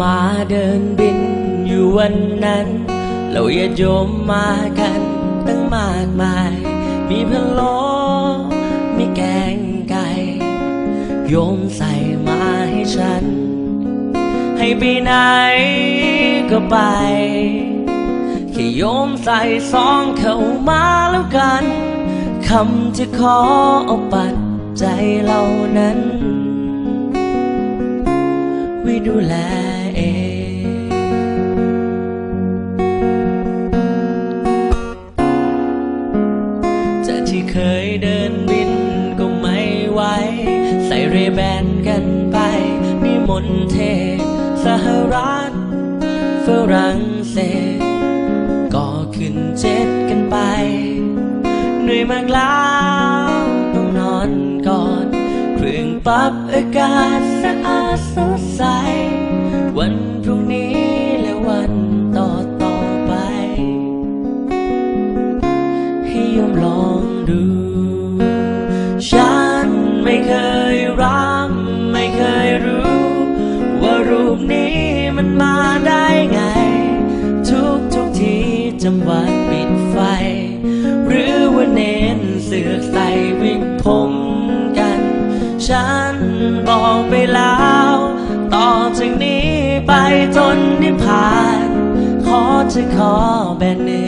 มาเดินบินอยู่วันนั้น เราอย่าโยมมากันตั้งมากมาย มีพะโล้มีแกงไก่โยมใส่มาให้ฉัน ให้ไปไหนก็ไปแค่โยมใส่ซองเข้ามาแล้วกันคำจะขอเอาปัดใจเรานั้น ดูแลเองจากที่เคยเดินบินก็ไม่ไหวใส่เรแบนกันไป มีมนเทศสหรัฐฝรั่งเศส ก็ขึ้นเจ็ดกันไปเหนื่อยมากล้ว ปรับอากาศสะอาดสดใส วันพรุ่งนี้และวันต่อต่อไป ให้โยมลองดู ฉันไม่เคยรักไม่เคยรู้ ว่ารูปนี้มันมาได้ไง ทุกทุกทีจังหวะปิดไฟ หรือว่าเน้นเสือกใส่วิก อกไปแล้ว ต่อจากนี้ไปจนนิพพาน ขอจะขอแบนเนต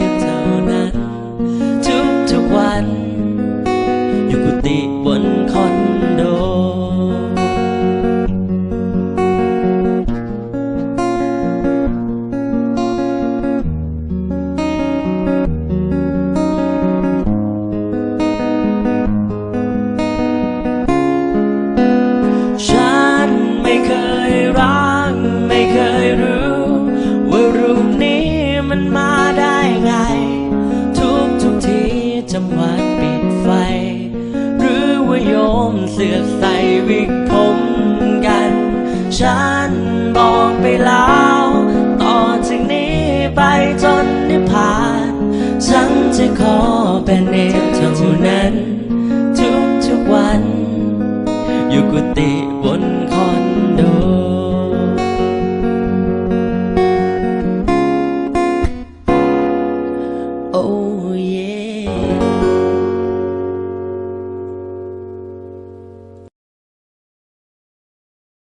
เท่านั้น เคยรู้ ว่ารูปนี้มันมาได้ไง ทุกทุกทีจำวัดปิดไฟ หรือว่าโยมเสื้อใส่วิกผมกัน ฉันบอกไปแล้ว ต่อจากนี้ไปจนนิพพาน ฉันจะขอเป็นเองเท่านั้น ทุกทุกวัน อยู่กุฏิบนคอน